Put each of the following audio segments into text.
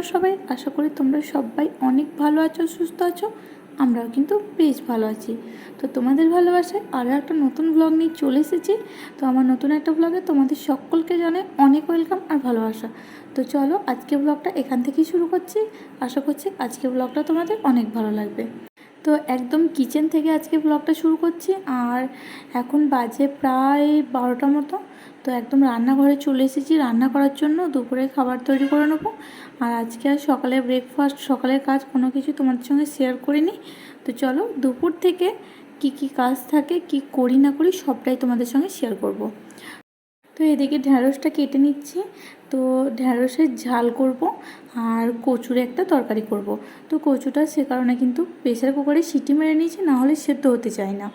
তোমরা সবাই, আশা করি তোমরা সবাই অনেক ভালো আছো, সুস্থ আছো। আমরাও কিন্তু বেশ ভালো আছি। তো তোমাদের ভালোবাসায় আরও একটা নতুন ব্লগ নিয়ে চলে এসেছি। তো আমার নতুন একটা ব্লগে তোমাদের সকলকে জানে অনেক ওয়েলকাম আর ভালোবাসা। তো চলো আজকে ব্লগটা এখান থেকেই শুরু করছি। আশা করছি আজকে ব্লগটা তোমাদের অনেক ভালো লাগবে। তো একদম কিচেন থেকে আজকে ব্লগটা শুরু করছি। আর এখন বাজে প্রায় বারোটা মতো। তো একদম রান্নাঘরে চলে এসেছি রান্না করার জন্য। দুপুরে খাবার তৈরি করে নেব। আর আজকে আর সকালে ব্রেকফাস্ট সকালের কাজ কোনো কিছু তোমাদের সঙ্গে শেয়ার করিনি। তো চলো দুপুর থেকে কি কি কাজ থাকে, কি করি না করি সবটাই তোমাদের সঙ্গে শেয়ার করব। তো এদিকে ঢ্যাঁড়সটা কেটে নিচ্ছি। তো ঢ্যাঁড়সের ঝাল করব আর কচুর একটা তরকারি করব। তো কচুটা সে কারণে কিন্তু প্রেশার কুকারে সিটি মেরে নিয়েছি না হলে সেদ্ধ হতে চায় না।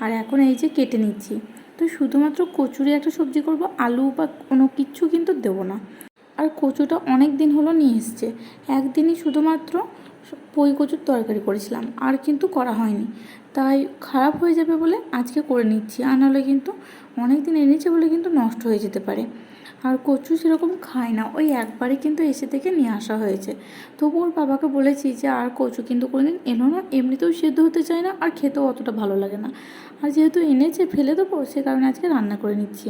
আর এখন এই যে কেটে নিচ্ছি। তো শুধুমাত্র কচুরি একটা সবজি করব, আলু বা কোনো কিচ্ছু কিন্তু দেবো না। আর কচুটা অনেক দিন হলো নিয়ে এসছে। একদিনই শুধুমাত্র পই কচুর তরকারি করেছিলাম, আর কিন্তু করা হয়নি। তাই খারাপ হয়ে যাবে বলে আজকে করে নিচ্ছি, আর নাহলে কিন্তু অনেক দিন এনেছে বলে কিন্তু নষ্ট হয়ে যেতে পারে। আর কচু সেরকম খায় না, ওই একবারই কিন্তু এসে থেকে নিয়ে আসা হয়েছে। তবু ওর বাবাকে বলেছি যে, আর কচু কিন্তু কোনোদিন এনো না, এমনিতেও সেদ্ধ হতে চায় না, আর খেতেও অতটা ভালো লাগে না। আর যেহেতু এনেছে, ফেলে দেবো, সে কারণে আজকে রান্না করে নিচ্ছি।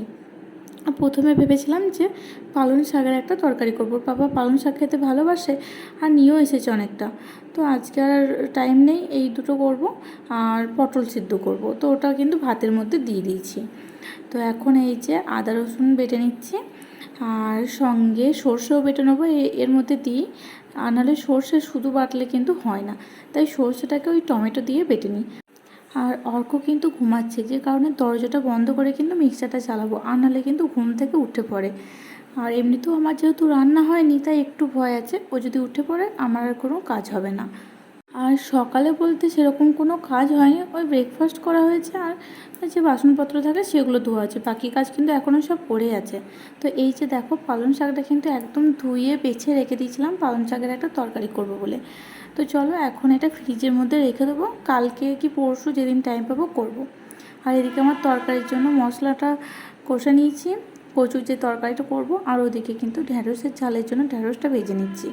প্রথমে ভেবেছিলাম যে পালং শাকের একটা তরকারি করব। বাবা পালং শাক খেতে ভালোবাসে আর নিয়েও এসেছে অনেকটা। তো আজকে আর টাইম নেই, এই দুটো করব আর পটল সিদ্ধ করব। তো ওটা কিন্তু ভাতের মধ্যে দিয়ে দিয়েছি। তো এখন এই যে আদা, রসুন বেটে নিচ্ছি আর সঙ্গে সর্ষেও বেটে নেব এর মধ্যে দিই। আর নাহলে সর্ষে শুধু বাটলে কিন্তু হয় না। তাই সর্ষেটাকে ওই টমেটো দিয়ে বেটে নিই। আর অর্ক কিন্তু ঘুমাচ্ছে, যে কারণে দরজাটা বন্ধ করে কিন্তু মিক্সারটা চালাবো। আর নাহলে কিন্তু ঘুম থেকে উঠে পড়ে। আর এমনিতেও আমার যেহেতু রান্না হয়নি, তাই একটু ভয় আছে। ও যদি উঠে পড়ে, আমার আর কোনো কাজ হবে না। আর সকালে বলতে সেরকম কোনো কাজ হয়নি। ওই ব্রেকফাস্ট করা হয়েছে আর যে বাসনপত্র থাকে, সেগুলো ধোয়া আছে। বাকি কাজ কিন্তু এখনও সব পড়ে আছে। তো এই যে দেখো, পালং শাকটা কিন্তু একদম ধুয়ে বেছে রেখে দিয়েছিলাম। পালং শাকের একটা তরকারি করব বলে। তো চলো এখন এটা ফ্রিজের মধ্যে রেখে দেবো। কালকে কি পরশু যেদিন টাইম পাবো করব। আর এদিকে আমার তরকারির জন্য মশলাটা কষে নিয়েছি। কচুর যে তরকারিটা করব, আর ওদিকে কিন্তু ঢ্যাঁড়সের ঝালের জন্য ঢ্যাঁড়সটা ভেজে নিচ্ছি।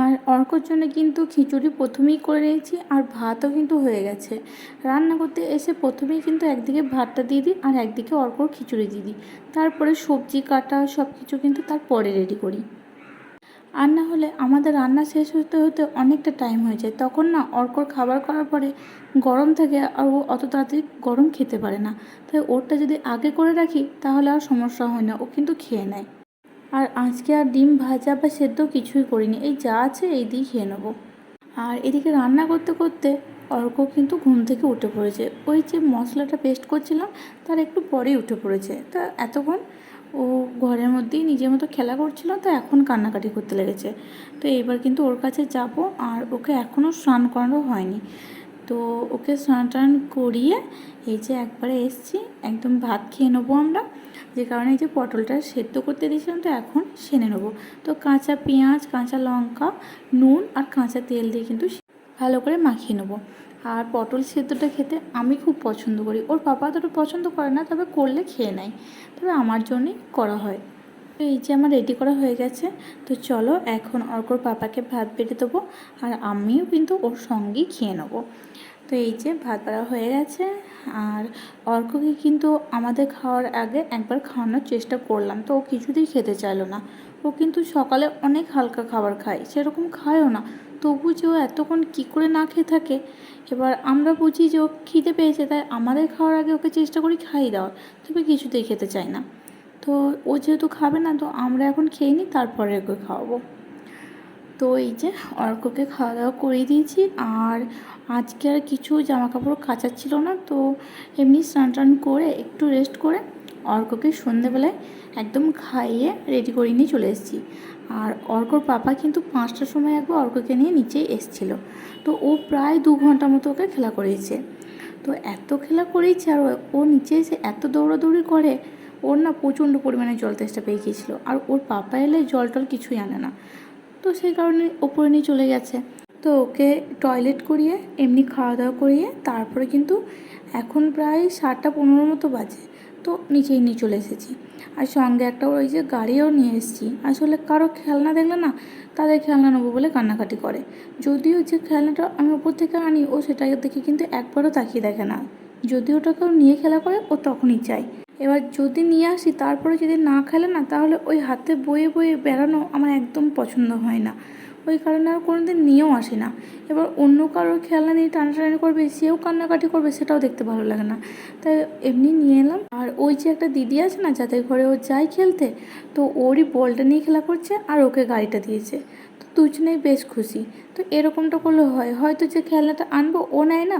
আর অর্কর জন্য কিন্তু খিচুড়ি প্রথমেই করে নিয়েছি, আর ভাতও কিন্তু হয়ে গেছে। রান্না করতে এসে প্রথমেই কিন্তু একদিকে ভাতটা দিয়ে দিই, আর একদিকে অর্কর খিচুড়ি দিয়ে দিই। তারপরে সবজি কাটা সব কিছু কিন্তু তারপরে রেডি করি। আর না হলে আমাদের রান্না শেষ হতে হতে অনেকটা টাইম হয়ে যায়। তখন না অর্কর খাবার করার পরে গরম থাকে আর ও অত তাড়াতাড়ি গরম খেতে পারে না। তাই ওরটা যদি আগে করে রাখি, তাহলে আর সমস্যা হয় না। ও কিন্তু খেয়ে নেয়। আর আজকে আর ডিম ভাজা বা সেদ্ধ কিছুই করিনি। এই যা আছে এই দিয়ে খেয়ে নেব। আর এদিকে রান্না করতে করতে অর্ক কিন্তু ঘুম থেকে উঠে পড়েছে। ওই যে মশলাটা পেস্ট করছিলাম, তার একটু পরেই উঠে পড়েছে। তা এতক্ষণ ও ঘরের মধ্যেই নিজের মতো খেলা করছিল, তো এখন কান্নাকাটি করতে লেগেছে। তো এবার কিন্তু ওর কাছে যাব, আর ওকে এখনও স্নান করানো হয়নি। তো ওকে স্নান টান করিয়ে এই যে একবারে এসছি, একদম ভাত খেয়ে নেব আমরা। যে কারণে এই যে পটলটা সেদ্ধ করতে দিয়েছিলাম, তো এখন সেনে নেব। তো কাঁচা পেঁয়াজ, কাঁচা লঙ্কা, নুন আর কাঁচা তেল দিয়ে কিন্তু ভালো করে মাখিয়ে নেব। আর পটল সেদ্ধটা খেতে আমি খুব পছন্দ করি। ওর পাপা তো পছন্দ করে না, তবে করলে খেয়ে নেয়। তবে আমার জন্যই করা হয়। তো এই যে আমার রেডি করা হয়ে গেছে, তো চলো এখন অর্কর পাপাকে ভাত বেড়ে দেবো আর আমিও কিন্তু ওর সঙ্গেই খেয়ে নেব। তো এই যে ভাত বাড়া হয়ে গেছে, আর অর্ককে কিন্তু আমাদের খাওয়ার আগে একবার খাওয়ানোর চেষ্টা করলাম। তো ও কিছুতেই খেতে চাইলো না। ও কিন্তু সকালে অনেক হালকা খাবার খায়, সেরকম খায়ও না। তবু যে ও এতক্ষণ কী করে না খেয়ে থাকে, এবার আমরা বুঝি যে ও খিদে পেয়েছে, তাই আমাদের খাওয়ার আগে ওকে চেষ্টা করি খাইয়ে দেওয়ার, তবে কিছুতেই খেতে চায় না। তো ও যেহেতু খাবে না, তো আমরা এখন খেয়ে নিই, তারপরে ওকে খাওয়াবো। তো এই যে অর্ককে খাওয়া দাওয়া করিয়ে দিয়েছি, আর আজকে আর কিছু জামা কাপড় কাচার ছিল না, তো এমনি স্নান টান করে একটু রেস্ট করে অর্ককে সন্ধেবেলায় একদম খাইয়ে রেডি করে নিয়ে চলে এসেছি। আর অর্কর পাপা কিন্তু পাঁচটার সময় একবার অর্ককে নিয়ে নিচে এসছিল। তো ও প্রায় দু ঘণ্টা মতো ওকে খেলা করিয়েছে। তো এত খেলা করেইছে আর ও নিচে এসে এত দৌড়াদৌড়ি করে, ওর না প্রচণ্ড পরিমাণে জল তেষ্টা পেয়ে গিয়েছিল। আর ওর পাপা এলে জল টল কিছুই আনে না। তো সেই কারণে ওপরে নিয়ে চলে গেছে। তো ওকে টয়লেট করিয়ে, এমনি খাওয়া দাওয়া করিয়ে, তারপরে কিন্তু এখন প্রায় সাতটা পনেরো মতো বাজে। তো নিচেই নিয়ে চলে এসেছি। আর সঙ্গে একটা ওই যে গাড়িও নিয়ে এসেছি। আসলে কারও খেলনা দেখলে না তাদের খেলনা নেব বলে কান্নাকাটি করে। যদিও যে খেলনাটা আমি ওপর থেকে আনি, ও সেটাকে দেখে কিন্তু একবারও তাকিয়ে দেখে না। যদি ওটা কেউ নিয়ে খেলা করে, ও তখনই চাই এবার যদি নিয়ে আসি, তারপরে যদি না খেলে না, তাহলে ওই হাতে বয়ে বয়ে বেড়ানো আমার একদম পছন্দ হয় না। ওই কারণে আর কোনো দিন নিয়েও আসি না। এবার অন্য কারোর খেলনা নিয়ে টানাটানি করবে, সেও কান্নাকাটি করবে, সেটাও দেখতে ভালো লাগে না। তাই এমনি নিয়ে এলাম। আর ওই যে একটা দিদি আছে না, যাদের ঘরে ও যায় খেলতে, তো ওরই বলটা নিয়ে খেলা করছে আর ওকে গাড়িটা দিয়েছে। তো দুজনেই বেশ খুশি। তো এরকমটা করলে হয়। হয়তো যে খেলনাটা আনব, ও নেয় না।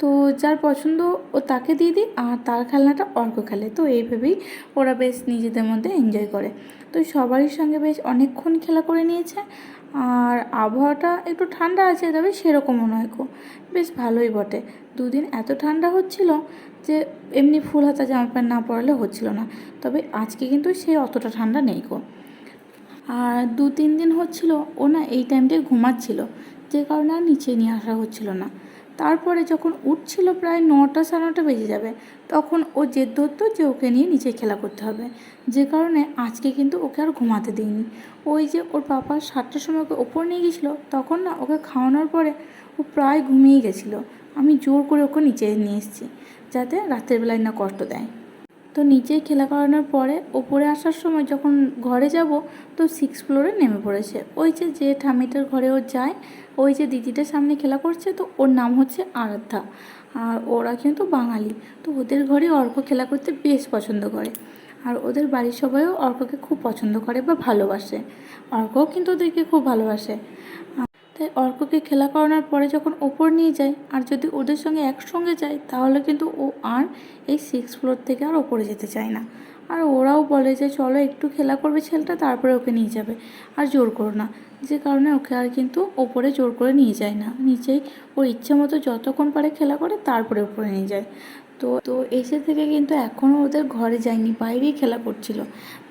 তো যার পছন্দ, ও তাকে দিয়ে দিই আর তার খেলনাটা অর্ক খেলে। তো এইভাবেই ওরা বেশ নিজেদের মধ্যে এনজয় করে। তো সবারই সঙ্গে বেশ অনেকক্ষণ খেলা করে নিয়েছে। আর আবহাওয়াটা একটু ঠান্ডা আছে, তবে সেরকমও নয় কো বেশ ভালোই বটে। দুদিন এত ঠান্ডা হচ্ছিল যে এমনি ফুল হাতা জামা প্যান্ট না পরালে হচ্ছিল না। তবে আজকে কিন্তু সে অতটা ঠান্ডা নেই কো আর দু তিন দিন হচ্ছিল ও না এই টাইমটায় ঘুমাচ্ছিল। যে কারণে আর নিচে নিয়ে আসা হচ্ছিল না। তারপরে যখন উঠছিল প্রায় নটা সাড়ে নটা বেজে যাবে, তখন ও জেদ ধরতো যে ওকে নিয়ে নিচে খেলা করতে হবে। যে কারণে আজকে কিন্তু ওকে আর ঘুমাতে দিইনি। ওই যে ওর পাপা সাতটার সময় ওকে ওপর নিয়ে গেছিল তখন না ওকে খাওয়ানোর পরে ও প্রায় ঘুমিয়ে গেছিল। আমি জোর করে ওকে নিচে নিয়ে এসেছি, যাতে রাতের বেলায় না কষ্ট দেয়। তো নিচে খেলা করানোর পরে ওপরে আসার সময় যখন ঘরে যাব, তো সিক্স ফ্লোরে নেমে পড়েছে। ওই যে যে ঠামিটার ঘরে ও যায়, ওই যে দিদিটার সামনে খেলা করছে, তো ওর নাম হচ্ছে আরাধ্যা। আর ওরা কিন্তু বাঙালি। তো ওদের ঘরে অর্ক খেলা করতে বেশ পছন্দ করে। আর ওদের বাড়ির সবাইও অর্ককে খুব পছন্দ করে বা ভালোবাসে। অর্কও কিন্তু ওদেরকে খুব ভালোবাসে। অর্ককে খেলা করানোর পরে যখন ওপর নিয়ে যায় আর যদি ওদের সঙ্গে একসঙ্গে যায়, তাহলে কিন্তু ও আর এই সিক্স ফ্লোর থেকে আর ওপরে যেতে চায় না। আর ওরাও বলে যে, চলো একটু খেলা করবে ছেলেটা, তারপরে ওকে নিয়ে যাবে। আর জোর করো না। যে কারণে ওকে আর কিন্তু ওপরে জোর করে নিয়ে যায় না। নিচেই ওর ইচ্ছে মতো যতক্ষণ পারে খেলা করে, তারপরে ওপরে নিয়ে যায়। তো তো এসে থেকে কিন্তু এখনও ওদের ঘরে যায়নি, বাইরেই খেলা করছিল।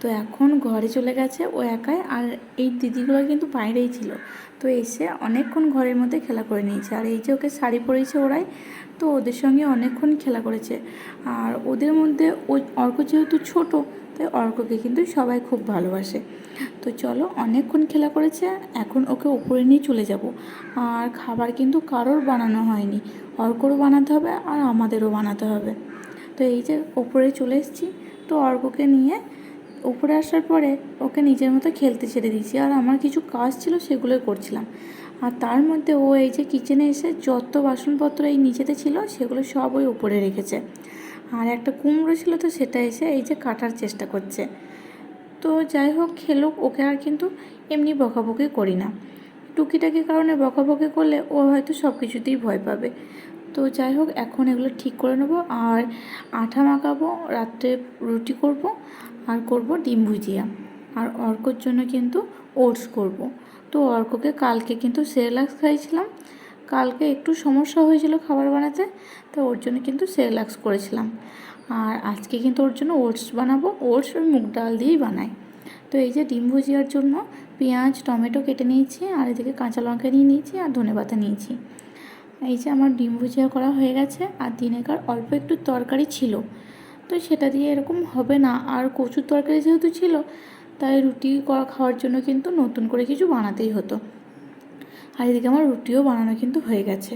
তো এখন ঘরে চলে গেছে ও একাই, আর এই দিদিগুলো কিন্তু বাইরেই ছিল। তো এসে অনেকক্ষণ ঘরের মধ্যে খেলা করে নিয়েছে। আর এই যে ওকে শাড়ি পরেছে ওরাই, তো ওদের সঙ্গে অনেকক্ষণ খেলা করেছে। আর ওদের মধ্যে ওই অর্ক যেহেতু ছোটো, তাই অর্ককে কিন্তু সবাই খুব ভালোবাসে। তো চলো অনেকক্ষণ খেলা করেছে, এখন ওকে উপরে নিয়ে চলে যাব। আর খাবার কিন্তু কারোর বানানো হয়নি। অর্করও বানাতে হবে আর আমাদেরও বানাতে হবে। তো এই যে ওপরে চলে এসেছি, তো অর্ককে নিয়ে উপরে আসার পরে ওকে নিজের মতো খেলতে ছেড়ে দিয়েছি। আর আমার কিছু কাজ ছিল সেগুলোই করছিলাম। আর তার মধ্যে ও এই যে কিচেনে এসে যত বাসনপত্র এই নিচেতে ছিল সেগুলো সব ওই উপরে রেখেছে। আর একটা কুমড়ো ছিল তো সেটা এসে এই যে কাটার চেষ্টা করছে। তো যাই হোক, খেলুক, ওকে আর কিন্তু এমনি বকাবকি করি না। টুকিটাকি কারণে বকাবকি করলে ও হয়তো সব কিছুতেই ভয় পাবে। তো যাই হোক, এখন এগুলো ঠিক করে নেব। আর আঠা মাখাবো, রাত্রে রুটি করব। আর করব ডিম ভুজিয়া। আর অর্কর জন্য কিন্তু ওটস করব। তো অর্ককে কালকে কিন্তু সেরেলাক্স খাইয়েছিলাম কালকে একটু সমস্যা হয়েছিল খাবার বানাতে, তো ওর জন্য কিন্তু সেরেলাক্স করেছিলাম। আর আজকে কিন্তু ওর জন্য ওটস বানাবো। ওটস ওই মুগ ডাল দিয়েই বানাই তো এই যে ডিম ভুজিয়ার জন্য পেঁয়াজ, টমেটো কেটে নিয়েছি, আর এদিকে কাঁচা লঙ্কা নিয়ে নিয়েছি, আর ধনে পাতা নিয়েছি। এই যে আমার ডিম ভুজিয়া করা হয়ে গেছে, আর দিনেকার অল্প একটু তরকারি ছিল। তো সেটা দিয়ে এরকম হবে না। আর কচুর তরকারি যেহেতু ছিল, তাই রুটি করা খাওয়ার জন্য কিন্তু নতুন করে কিছু বানাতেই হতো। আর এদিকে আমার রুটিও বানানো কিন্তু হয়ে গেছে।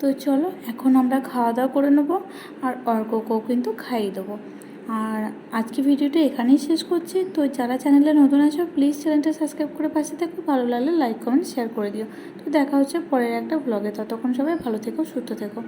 তো চলো, এখন আমরা খাওয়া দাওয়া করে নেব আর অর্ককেও কিন্তু খাইয়ে দেবো। আর আজকে ভিডিওটা এখানেই শেষ করছি। তো যারা চ্যানেলে নতুন আছো প্লিজ চ্যানেলটা সাবস্ক্রাইব করে পাশে থাকো। ভালো লাগলে লাইক কমেন্ট শেয়ার করে দিও। তো দেখা হচ্ছে পরের একটা ব্লগে ততক্ষণ সবাই ভালো থেকো, সুস্থ থেকো।